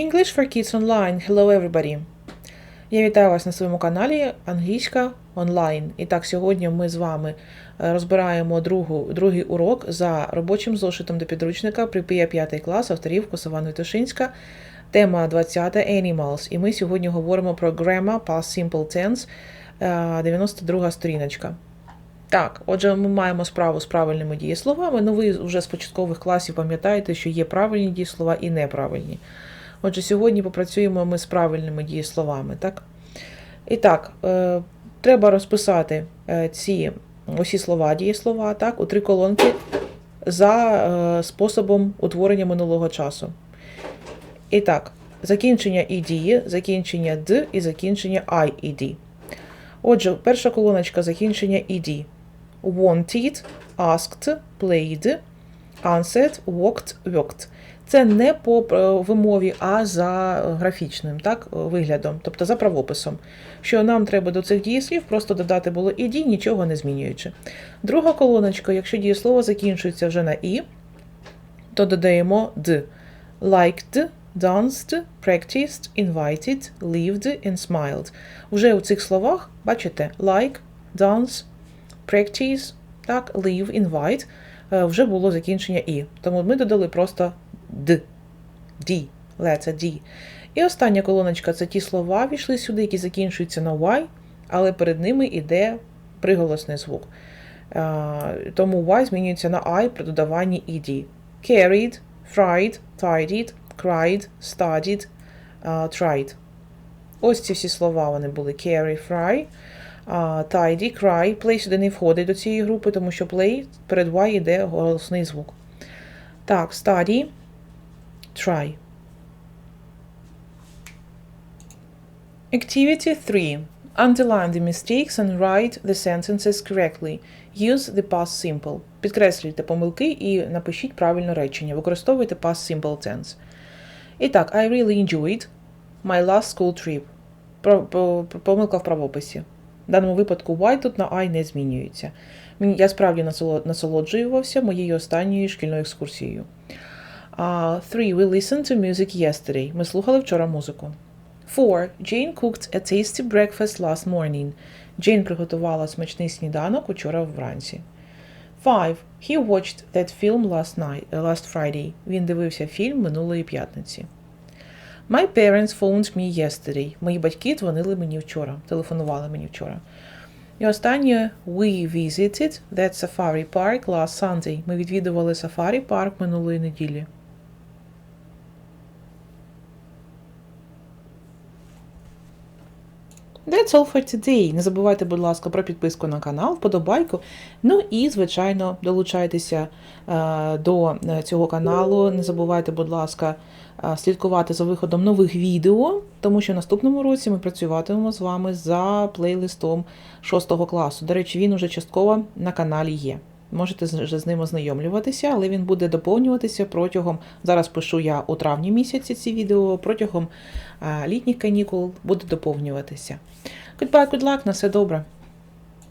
English for Kids Online. Hello everybody! Я вітаю вас на своєму каналі Англійська онлайн. І так, сьогодні ми з вами е, розбираємо другу, другий урок за робочим зошитом до підручника Припія 5 клас авторів Косован Витушинська. Тема 20 Animals. І ми сьогодні говоримо про Grammar Past Simple Tense, е, 92 сторіночка. Так, отже, ми маємо справу з правильними дієсловами. Ну, ви вже з початкових класів пам'ятаєте, що є правильні дієслова і неправильні. Отже, сьогодні попрацюємо ми з правильними дієсловами, так? І так, е, треба розписати е, ці усі слова, дієслова, так, у три колонки за е, способом утворення минулого часу. І так, закінчення «ed», закінчення «д» і закінчення «id». Отже, перша колоночка закінчення «ed». Wanted, asked, played, answered, walked, worked. Це не по е, вимові, а за графічним так, виглядом, тобто за правописом. Що нам треба до цих дієслів просто додати було «ed», нічого не змінюючи. Друга колоночка, якщо дієслово закінчується вже на «і», то додаємо «д». Liked, danced, practiced, invited, lived and smiled. Вже у цих словах, бачите, like, dance, practice, так, live, invite, е, вже було закінчення і. Тому ми додали просто д, D, letter D. І остання колоночка це ті слова війшли сюди, які закінчуються на Y, але перед ними йде приголосний звук. Тому Y змінюється на I при додаванні ED. Carried, fried, tidied, cried, studied, tried. Ось ці всі слова вони були carry, fry, tidy, cry. Play сюди не входить до цієї групи, тому що play перед Y йде голосний звук. Так, study, try. Activity 3. Underline the mistakes and write the sentences correctly. Use the past simple. Підкреслюйте помилки і напишіть правильне речення. Використовуйте past simple tense. І так, I really enjoyed my last school trip. Помилка в правописі. В даному випадку Y тут на I не змінюється. Я справді насолоджувався моєю останньою шкільною екскурсією. Uh, three, we listened to music yesterday. Ми слухали вчора музику. Four, Jane cooked a tasty breakfast last morning. Джейн приготувала смачний сніданок учора вранці. Five, he watched that film last night, uh, last Friday. Він дивився фільм минулої п'ятниці. My parents phoned me yesterday. Мої батьки дзвонили мені вчора, телефонували мені вчора. І останнє we visited that safari park last Sunday. Ми відвідували сафарі парк минулої неділі. That's all for today. Не забувайте, будь ласка, про підписку на канал, вподобайку. Ну і, звичайно, долучайтеся е, до е, цього каналу. Не забувайте, будь ласка, е, слідкувати за виходом нових відео, тому що в наступному році ми працюватимемо з вами за плейлистом 6 класу. До речі, він уже частково на каналі є. Можете з- ним ознайомлюватися, але він буде доповнюватися протягом. Зараз пишу я у травні місяці ці відео, протягом літніх канікул буде доповнюватися. Goodbye, good luck, на все добре.